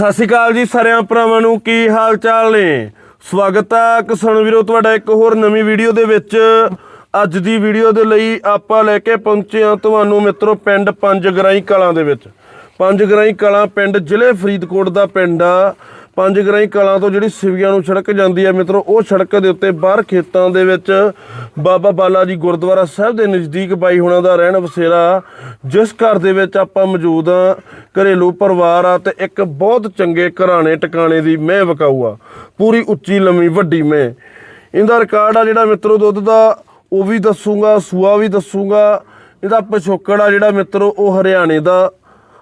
ਸਤਿ ਸ਼੍ਰੀ ਅਕਾਲ ਜੀ ਸਾਰਿਆਂ ਭਰਾਵਾਂ ਨੂੰ, ਕੀ ਹਾਲ ਚਾਲ ਨੇ? ਸਵਾਗਤ ਹੈ ਕਿਸਾਨ ਵੀਰੋ, ਤੁਹਾਡਾ ਇੱਕ ਹੋਰ ਨਵੀਂ ਵੀਡੀਓ ਦੇ ਵਿੱਚ। ਅੱਜ ਦੀ ਵੀਡੀਓ ਦੇ ਲਈ ਆਪਾਂ ਲੈ ਕੇ ਪਹੁੰਚੇ ਹਾਂ ਤੁਹਾਨੂੰ ਮਿੱਤਰੋ, ਪਿੰਡ ਪੰਜ ਗਰਾਈ ਕਲਾਂ ਦੇ ਵਿੱਚ। ਪੰਜ ਗਰਾਈ ਕਲਾਂ ਪਿੰਡ ਜ਼ਿਲ੍ਹੇ ਫਰੀਦਕੋਟ ਦਾ ਪਿੰਡ ਆ। ਪੰਜ ਗਰਾਈ ਕਲਾਂ ਤੋਂ ਜਿਹੜੀ ਸਿਵੀਆਂ ਨੂੰ ਸੜਕ ਜਾਂਦੀ ਹੈ ਮਿੱਤਰੋ, ਉਹ ਸੜਕ ਦੇ ਉੱਤੇ ਬਾਹਰ ਖੇਤਾਂ ਦੇ ਵਿੱਚ ਬਾਬਾ ਬਾਲਾ ਜੀ ਗੁਰਦੁਆਰਾ ਸਾਹਿਬ ਦੇ ਨਜ਼ਦੀਕ ਬਾਈ ਹੁਣਾਂ ਦਾ ਰਹਿਣ ਵਸੇਰਾ, ਜਿਸ ਘਰ ਦੇ ਵਿੱਚ ਆਪਾਂ ਮੌਜੂਦ ਆ ਘਰੇਲੂ ਪਰਿਵਾਰ ਆ ਤੇ ਇੱਕ ਬਹੁਤ ਚੰਗੇ ਘਰਾਣੇ ਟਿਕਾਣੇ ਦੀ ਮੈਂ ਵਕਾਊ ਪੂਰੀ ਉੱਚੀ, ਲੰਮੀ, ਵੱਡੀ ਮੈਂ ਇਹਦਾ ਰਿਕਾਰਡ ਆ ਜਿਹੜਾ ਮਿੱਤਰੋ ਦੁੱਧ ਦਾ, ਉਹ ਵੀ ਦੱਸੂਗਾ, ਸੂਆ ਵੀ ਦੱਸੂਗਾ। ਇਹਦਾ ਪਿਛੋਕੜ ਆ ਜਿਹੜਾ ਮਿੱਤਰੋ, ਉਹ ਹਰਿਆਣੇ ਦਾ।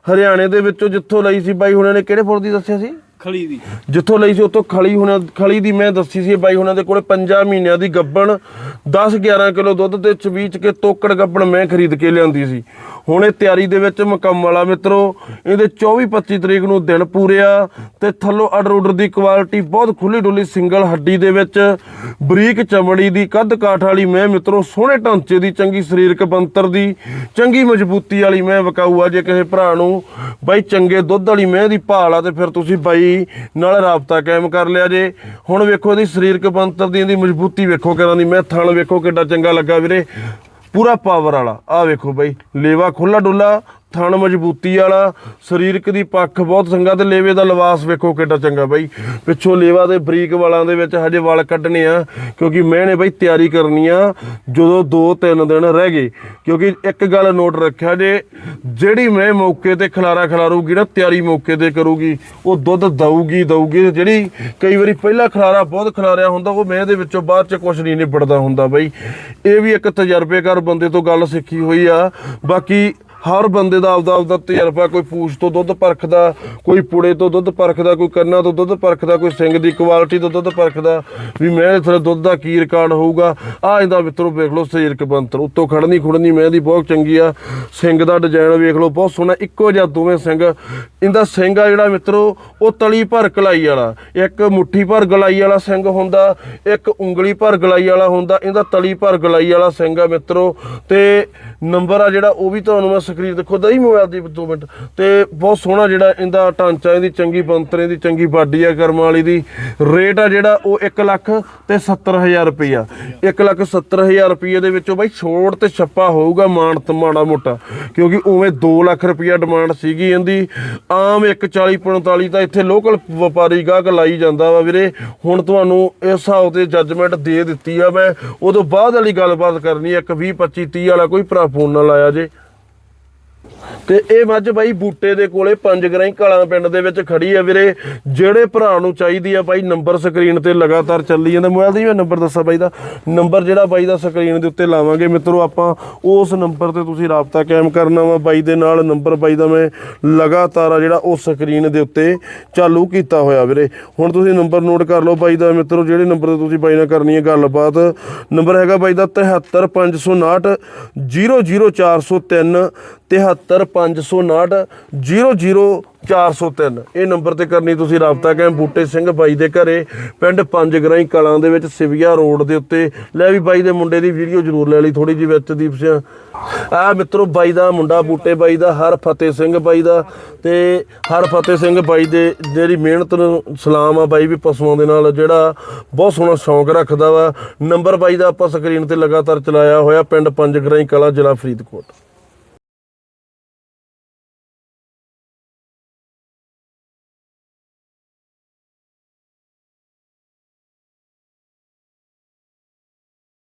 ਹਰਿਆਣੇ ਦੇ ਵਿੱਚੋਂ ਜਿੱਥੋਂ ਲਈ ਸੀ ਬਾਈ ਹੁਣਾਂ ਨੇ, ਕਿਹੜੇ ਪੁਰ ਦੀ ਦੱਸਿਆ ਸੀ? ਖਲੀ ਦੀ। ਜਿੱਥੋਂ ਲਈ ਸੀ ਉੱਥੋਂ ਖਲੀ ਹੁਣਾਂ ਖਲੀ ਦੀ ਮੈਂ ਦੱਸੀ ਸੀ ਬਾਈ ਹੁਣਾਂ ਦੇ ਕੋਲੇ 5 ਮਹੀਨਿਆਂ ਦੀ ਗੱਬਣ 10 11 ਕਿਲੋ ਦੁੱਧ ਤੇ ਚਵੀਚ ਕੇ ਤੋਕੜ ਗੱਬਣ ਮੈਂ ਖਰੀਦ ਕੇ ਲਿਆਂਦੀ ਸੀ। ਹੁਣ ਇਹ ਤਿਆਰੀ ਦੇ ਵਿੱਚ ਮੁਕੰਮਲ ਵਾਲਾ ਮਿੱਤਰੋ, ਇਹਦੇ 24 25 ਤਰੀਕ ਨੂੰ ਦਿਨ ਪੂਰੇ ਆ ਤੇ ਥੱਲੋਂ ਆਰਡਰ ਆਰਡਰ ਦੀ ਕੁਆਲਿਟੀ ਬਹੁਤ ਖੁੱਲੀ ਡੁੱਲੀ ਸਿੰਗਲ ਹੱਡੀ ਦੇ ਵਿੱਚ ਬਰੀਕ ਚਮੜੀ ਦੀ ਕੱਦ ਕਾਠ ਵਾਲੀ ਮੈਂ ਮਿੱਤਰੋ, ਸੋਹਣੇ ਢਾਂਚੇ ਦੀ, ਚੰਗੀ ਸਰੀਰਕ ਬੰਤਰ ਦੀ, ਚੰਗੀ ਮਜ਼ਬੂਤੀ ਵਾਲੀ ਮੈਂ ਵਕਾਊ ਆ ਜੇ ਕਿਸੇ ਭਰਾ ਨੂੰ। ਬਾਈ ਚੰਗੇ ਦੁੱਧ ਵਾਲੀ ਮੈਂ ਦੀ ਭਾਲ ਆ ਤੇ ਫਿਰ ਤੁਸੀਂ ਬਾਈ ਨਾਲ ਰਾਬਤਾ ਕਾਇਮ ਕਰ ਲਿਆ ਜੇ। ਹੁਣ ਵੇਖੋ ਇਹਦੀ ਸਰੀਰਕ ਬੰਤਰ ਦੀ ਇਹਦੀ ਮਜ਼ਬੂਤੀ ਵੇਖੋ ਕਿਦਾਂ ਦੀ। ਮੈਂ ਥਣ ਵੇਖੋ ਕਿੱਡਾ ਚੰਗਾ ਲੱਗਾ ਵੀਰੇ। ਪੂਰਾ ਪਾਵਰ ਵਾਲਾ। ਆ ਵੇਖੋ ਬਾਈ, ਲੇਵਾ ਖੁੱਲਾ ਡੁੱਲਾ। ਥਣ ਮਜ਼ਬੂਤੀ ਵਾਲਾ, ਸਰੀਰਕ ਦੀ ਪੱਖ ਬਹੁਤ ਚੰਗਾ ਤੇ ਲੇਵੇ ਦਾ ਲਿਬਾਸ ਵੇਖੋ ਕਿੱਡਾ ਚੰਗਾ ਬਾਈ। ਪਿੱਛੋਂ ਲੇਵਾ ਦੇ ਬਰੀਕ ਵਾਲਾਂ ਦੇ ਵਿੱਚ ਹਜੇ ਵਾਲ ਕੱਢਣੇ ਆ, ਕਿਉਂਕਿ ਮੈਂ ਨੇ ਬਾਈ ਤਿਆਰੀ ਕਰਨੀ ਆ, ਜਦੋਂ 2-3 ਦਿਨ ਰਹਿ ਗਏ। ਕਿਉਂਕਿ ਇੱਕ ਗੱਲ ਨੋਟ ਰੱਖਿਆ ਜੇ, ਜਿਹੜੀ ਮੈਂ ਮੌਕੇ ਤੇ ਖਲਾਰਾ ਖਲਾਰੂਗੀ ਨਾ, ਤਿਆਰੀ ਮੌਕੇ ਤੇ ਕਰੂਗੀ, ਉਹ ਦੁੱਧ ਦਊਗੀ ਦਊਗੀ, ਜਿਹੜੀ ਕਈ ਵਾਰੀ ਪਹਿਲਾ ਖਲਾਰਾ ਬਹੁਤ ਖਲਾਰਿਆ ਹੁੰਦਾ, ਉਹ ਮੈਂ ਦੇ ਵਿੱਚੋਂ ਬਾਅਦ ਚ ਕੁਝ ਨਹੀਂ ਨਿਬੜਦਾ ਹੁੰਦਾ ਬਾਈ। ਇਹ ਵੀ ਇੱਕ ਤਜਰਬੇਕਾਰ ਬੰਦੇ ਤੋਂ ਗੱਲ ਸਿੱਖੀ ਹੋਈ ਆ, ਬਾਕੀ ਹਰ ਬੰਦੇ ਦਾ ਆਪਦਾ ਆਪਦਾ ਤਜਰਬਾ, ਕੋਈ ਪੂਛ ਤੋਂ ਦੁੱਧ ਪਰਖਦਾ, ਕੋਈ ਪੁੜੇ ਤੋਂ ਦੁੱਧ ਪਰਖਦਾ, ਕੋਈ ਕੰਨਾਂ ਤੋਂ ਦੁੱਧ ਪਰਖਦਾ, ਕੋਈ ਸਿੰਘ ਦੀ ਕੁਆਲਿਟੀ ਤੋਂ ਦੁੱਧ ਪਰਖਦਾ, ਵੀ ਮੈਂ ਥਲੇ ਦੁੱਧ ਦਾ ਕੀ ਰਿਕਾਰਡ ਹੋਊਗਾ। ਆ ਇਹਦਾ ਮਿੱਤਰੋ ਵੇਖ ਲਓ ਸਰੀਰਕ ਬੰਤਰ ਉੱਤੋਂ ਖੜਨੀ ਖੁੜਨੀ ਮੈਂ ਦੀ ਬਹੁਤ ਚੰਗੀ ਆ। ਸਿੰਘ ਦਾ ਡਿਜ਼ਾਈਨ ਵੇਖ ਲਓ, ਬਹੁਤ ਸੋਹਣਾ, ਇੱਕੋ ਜਿਹਾ ਦੋਵੇਂ ਸਿੰਘ। ਇਹਦਾ ਸਿੰਘ ਆ ਜਿਹੜਾ ਮਿੱਤਰੋ, ਉਹ ਤਲੀ ਭਰ ਕਲਾਈ ਵਾਲਾ। ਇੱਕ ਮੁੱਠੀ ਭਰ ਗਲਾਈ ਵਾਲਾ ਸਿੰਘ ਹੁੰਦਾ, ਇੱਕ ਉਂਗਲੀ ਭਰ ਗਲਾਈ ਵਾਲਾ ਹੁੰਦਾ, ਇਹਦਾ ਤਲੀ ਭਰ ਗਲਾਈ ਵਾਲਾ ਸਿੰਘ ਆ ਮਿੱਤਰੋ। ਤੇ ਨੰਬਰ ਆ ਜਿਹੜਾ, ਉਹ ਵੀ ਤੁਹਾਨੂੰ ਮੈਂ ਸਕਰੀਨ ਦੇਖੋ ਖੁਦ ਮੋਬਾਈਲ ਦੀ 2 ਮਿੰਟ। ਤੇ ਬਹੁਤ ਸੋਹਣਾ ਜਿਹੜਾ ਇਹਦਾ ਢਾਂਚਾ ਇਹਦੀ ਚੰਗੀ ਬੰਤਰੇ ਦੀ ਚੰਗੀ ਬਾਡੀ ਆ ਕਰਮ ਵਾਲੀ ਦੀ। ਰੇਟ ਆ ਜਿਹੜਾ ਉਹ 1 ਲੱਖ ਤੇ 70000 ਰੁਪਈਆ। 1 ਲੱਖ 70000 ਰੁਪਈਏ ਦੇ ਵਿੱਚੋਂ ਬਾਈ ਛੋੜ ਤੇ ਛੱਪਾ ਹੋਊਗਾ ਮਾਣ ਤੇ ਮਾੜਾ ਮੋਟਾ। ਕਿਉਂਕਿ ਉਵੇਂ 2 ਲੱਖ ਰੁਪਈਆ ਡਿਮਾਂਡ ਸੀਗੀ ਇਹਦੀ। ਆਮ 140 45 ਤਾਂ ਇੱਥੇ ਲੋਕਲ ਵਪਾਰੀ ਗਾਹਕ ਲਾਈ ਜਾਂਦਾ ਵਾ ਵੀਰੇ। ਹੁਣ ਤੁਹਾਨੂੰ ਇਸ ਹਿਸਾਬ ਤੇ ਜੱਜਮੈਂਟ ਦੇ ਦਿੱਤੀ ਆ ਮੈਂ। ਉਦੋਂ ਬਾਅਦ ਵਾਲੀ ਗੱਲਬਾਤ ਕਰਨੀ ਆ, ਇੱਕ 20 25 30 ਵਾਲਾ ਕੋਈ ਭਰਾ ਫੋਨ ਨਾ ਲਾਇਆ ਜੇ। ਤੇ ਇਹ ਮੱਝ ਬਾਈ ਬੂਟੇ ਦੇ ਕੋਲੇ ਪੰਜ ਗਰਾਈ ਕਾਲਾਂ ਪਿੰਡ ਦੇ ਵਿੱਚ ਖੜੀ ਆ ਵੀਰੇ। ਜਿਹੜੇ ਭਰਾ ਨੂੰ ਚਾਹੀਦੀ ਆ ਬਾਈ ਨੰਬਰ ਸਕਰੀਨ ਤੇ ਲਗਾਤਾਰ ਚੱਲੀ ਜਾਂਦਾ। ਮੋਬਾਈਲ ਦੀ ਮੈਂ ਨੰਬਰ ਦੱਸਾਂ ਬਾਈ ਦਾ। ਨੰਬਰ ਜਿਹੜਾ ਬਾਈ ਦਾ ਸਕਰੀਨ ਦੇ ਉੱਤੇ ਲਾਵਾਂਗੇ। ਮਿੱਤਰੋ, ਆਪਾਂ ਉਸ ਨੰਬਰ ਤੇ ਤੁਸੀਂ ਰਾਬਤਾ ਕਾਇਮ ਕਰਨਾ ਵਾ। ਬਾਈ ਦੇ ਨਾਲ ਨੰਬਰ ਬਾਈ ਦਾ ਮੈਂ ਲਗਾਤਾਰ ਆ ਜਿਹੜਾ ਉਹ ਸਕਰੀਨ ਦੇ ਉੱਤੇ ਚਾਲੂ ਕੀਤਾ ਹੋਇਆ ਵੀਰੇ। ਹੁਣ ਤੁਸੀਂ ਨੰਬਰ ਨੋਟ ਕਰ ਲਓ ਬਾਈ ਦਾ। ਮਿੱਤਰੋ, ਜਿਹੜੇ ਨੰਬਰ ਤੇ ਤੁਸੀਂ ਬਾਈ ਨਾਲ ਕਰਨੀ ਹੈ ਗੱਲਬਾਤ, ਨੰਬਰ ਹੈਗਾ ਬਾਈ ਦਾ 73559 00403 73559 00403 ਇਹ ਨੰਬਰ ਤੇ ਕਰਨੀ ਤੁਸੀਂ ਰਾਬਤਾ ਕਾਇਮ ਬੂਟੇ ਸਿੰਘ ਬਾਈ ਦੇ ਘਰੇ, ਪਿੰਡ ਪੰਜ ਗਰਾਈ ਕਲਾਂ ਦੇ ਵਿੱਚ ਸਿਵਿਆ ਰੋਡ ਦੇ ਉੱਤੇ। ਲੈ ਵੀ ਬਾਈ ਦੇ ਮੁੰਡੇ ਦੀ ਵੀਡੀਓ ਜ਼ਰੂਰ ਲੈ ਲਈ ਥੋੜੀ ਜਿਹੀ ਵਿੱਚ, ਦੀਪ ਸਿੰਘ। ਆ ਮਿੱਤਰੋ, ਬਾਈ ਦਾ ਮੁੰਡਾ, ਬੂਟੇ ਬਾਈ ਦਾ, ਹਰ ਫਤਿਹ ਸਿੰਘ ਬਾਈ ਦਾ। ਤੇ ਹਰ ਫਤਿਹ ਸਿੰਘ ਬਾਈ ਦੇ, ਜਿਹੜੀ ਮਿਹਨਤ ਨੂੰ ਸਲਾਮ ਆ ਬਾਈ ਵੀ ਪਸ਼ੂਆਂ ਦੇ ਨਾਲ, ਜਿਹੜਾ ਬਹੁਤ ਸੋਹਣਾ ਸ਼ੌਂਕ ਰੱਖਦਾ ਵਾ। ਨੰਬਰ ਬਾਈ ਦਾ ਆਪਾਂ ਸਕਰੀਨ ਤੇ ਲਗਾਤਾਰ ਚਲਾਇਆ ਹੋਇਆ, ਪਿੰਡ ਪੰਜ ਗਰਾਈ ਕਲਾਂ, ਜ਼ਿਲ੍ਹਾ ਫਰੀਦਕੋਟ।